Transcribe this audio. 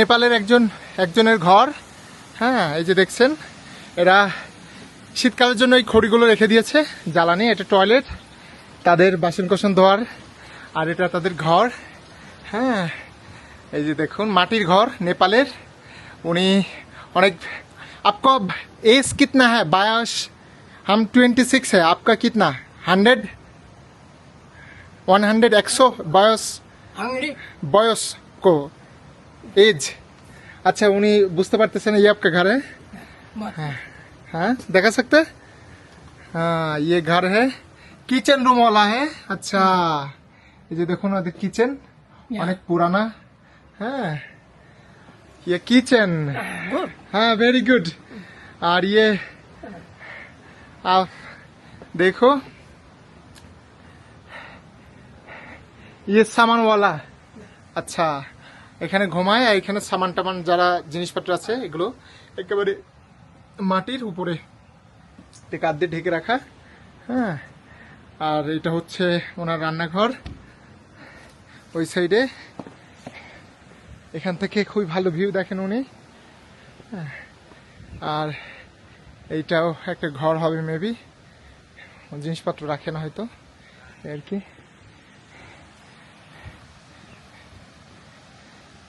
নেপালের একজন একজনের ঘর। হ্যাঁ এই যে দেখছেন এরা শীতকালের জন্য এই খড়িগুলো রেখে দিয়েছে জ্বালানি এটা টয়লেট তাদের বাসন কোসন ধোয়ার আর এটা তাদের ঘর। হ্যাঁ এই যে দেখুন মাটির ঘর নেপালের। উনি অনেক আপকা এজ কিতনা হ্যাঁ বায়াস হাম টোয়েন্টি সিক্স হ্যাঁ আপকা কিতনা? হান্ড্রেড? ওয়ান হান্ড্রেড একশো? বয়স? বয়স কো এজ আচ্ছা উনি বুঝতে পারতেছেন ये आपका घर है हाँ देखा सकते हाँ ये घर है किचन रूम वाला है अच्छा ये जो देखो ना किचन অনেক পুরানা হ্যাঁ ये किचन हाँ वेरी गुड और ये आप देखो ये सामान वाला अच्छा এখানে ঘুমায় আর এখানে সামান টামান যারা জিনিসপত্র আছে এগুলো একেবারে মাটির উপরে কাঁদ দিয়ে ঢেকে রাখা। হ্যাঁ আর এটা হচ্ছে ওনার রান্নাঘর ওই সাইডে এখান থেকে খুবই ভালো ভিউ দেখেন উনি। হ্যাঁ, আর এইটাও একটা ঘর হবে মেবি জিনিসপত্র রাখে না হয়তো আর কি।